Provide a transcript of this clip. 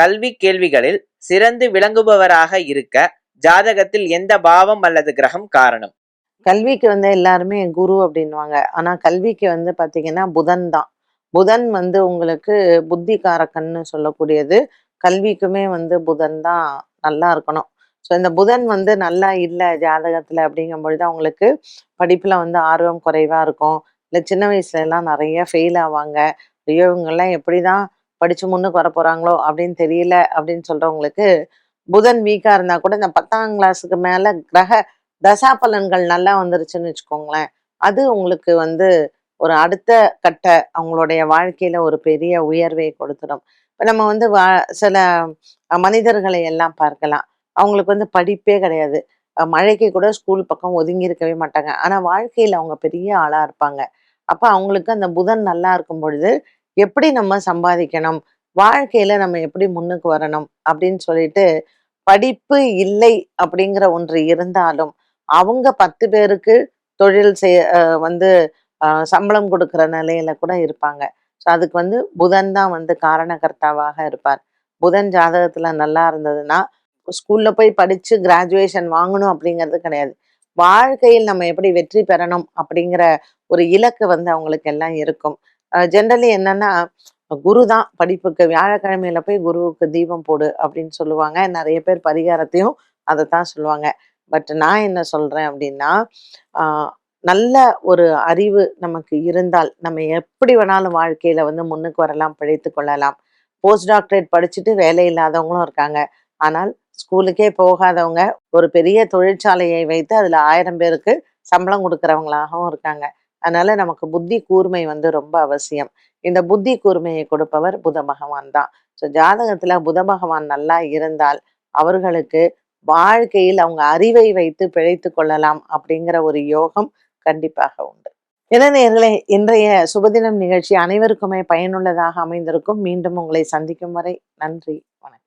கல்வி கேள்விகளில் சிறந்து விளங்குபவராக இருக்க ஜாதகத்தில் எந்த பாவம் அல்லது கிரகம் காரணம்? கல்விக்கு வந்து எல்லாருமே குரு அப்படின்வாங்க ஆனா கல்விக்கு வந்து பாத்தீங்கன்னா புதன் தான். புதன் வந்து உங்களுக்கு புத்திகாரகன்னு சொல்லக்கூடியது. கல்விக்குமே வந்து புதன் தான் நல்லா இருக்கணும். ஸோ இந்த புதன் வந்து நல்லா இல்லை ஜாதகத்துல அப்படிங்கும் பொழுது அவங்களுக்கு படிப்புல வந்து ஆர்வம் குறைவா இருக்கும். இல்லை சின்ன வயசுல எல்லாம் நிறைய ஃபெயில் ஆவாங்க. ஐயோ இவங்கெல்லாம் எப்படிதான் படிச்சு முன்னுக்கு வர போறாங்களோ அப்படின்னு தெரியல அப்படின்னு சொல்றவங்களுக்கு புதன் வீக்கா இருந்தா கூட இந்த பத்தாம் கிளாஸுக்கு மேல கிரக தசா பலன்கள் நல்லா வந்துருச்சுன்னு வச்சுக்கோங்களேன். அது உங்களுக்கு வந்து ஒரு அடுத்த கட்ட அவங்களுடைய வாழ்க்கையில ஒரு பெரிய உயர்வை கொடுத்துடும். இப்போ நம்ம வந்து வா சில மனிதர்களை எல்லாம் பார்க்கலாம். அவங்களுக்கு வந்து படிப்பே கிடையாது. மழைக்கு கூட ஸ்கூல் பக்கம் ஒதுங்கி இருக்கவே மாட்டாங்க. ஆனா வாழ்க்கையில அவங்க பெரிய ஆளா இருப்பாங்க. அப்ப அவங்களுக்கு அந்த புதன் நல்லா இருக்கும் பொழுது எப்படி நம்ம சம்பாதிக்கணும்? வாழ்க்கையில நம்ம எப்படி முன்னுக்கு வரணும்? அப்படின்னு சொல்லிட்டு படிப்பு இல்லை அப்படிங்கிற ஒன்று இருந்தாலும் அவங்க பத்து பேருக்கு தொழில் செய் வந்து சம்பளம் கொடுக்குற நிலையில கூட இருப்பாங்க. ஸோ அதுக்கு வந்து புதன் தான் வந்து காரணகர்த்தாவாக இருப்பார். புதன் ஜாதகத்துல நல்லா இருந்ததுன்னா ஸ்கூல்ல போய் படிச்சு கிராஜுவேஷன் வாங்கணும் அப்படிங்கிறது கிடையாது. வாழ்க்கையில் நம்ம எப்படி வெற்றி பெறணும் அப்படிங்கிற ஒரு இலக்கு வந்து அவங்களுக்கு எல்லாம் இருக்கும். ஜென்ரலி என்னன்னா குரு தான் படிப்புக்கு வியாழக்கிழமையில போய் குருவுக்கு தீபம் போடு அப்படின்னு சொல்லுவாங்க. நிறைய பேர் பரிகாரத்தையும் அதை தான் சொல்லுவாங்க. பட் நான் என்ன சொல்றேன் அப்படின்னா நல்ல ஒரு அறிவு நமக்கு இருந்தால் நம்ம எப்படி வேணாலும் வாழ்க்கையில வந்து முன்னுக்கு வரலாம் பிழைத்து கொள்ளலாம். போஸ்ட் டாக்டரேட் படிச்சுட்டு வேலை இல்லாதவங்களும் இருக்காங்க. ஆனால் ஸ்கூலுக்கே போகாதவங்க ஒரு பெரிய தொழிற்சாலையை வைத்து அதுல ஆயிரம் பேருக்கு சம்பளம் கொடுக்கறவங்களாகவும் இருக்காங்க. அதனால நமக்கு புத்தி கூர்மை வந்து ரொம்ப அவசியம். இந்த புத்தி கூர்மையை கொடுப்பவர் புத பகவான் தான். ஸோ ஜாதகத்துல புத பகவான் நல்லா இருந்தால் அவர்களுக்கு வாழ்க்கையில் அவங்க அறிவை வைத்து பிழைத்து கொள்ளலாம் அப்படிங்கிற ஒரு யோகம் கண்டிப்பாக உண்டு. என நேர்களே இன்றைய சுபதினம் நிகழ்ச்சி அனைவருக்குமே பயனுள்ளதாக அமைந்திருக்கும். மீண்டும் உங்களை சந்திக்கும் வரை நன்றி வணக்கம்.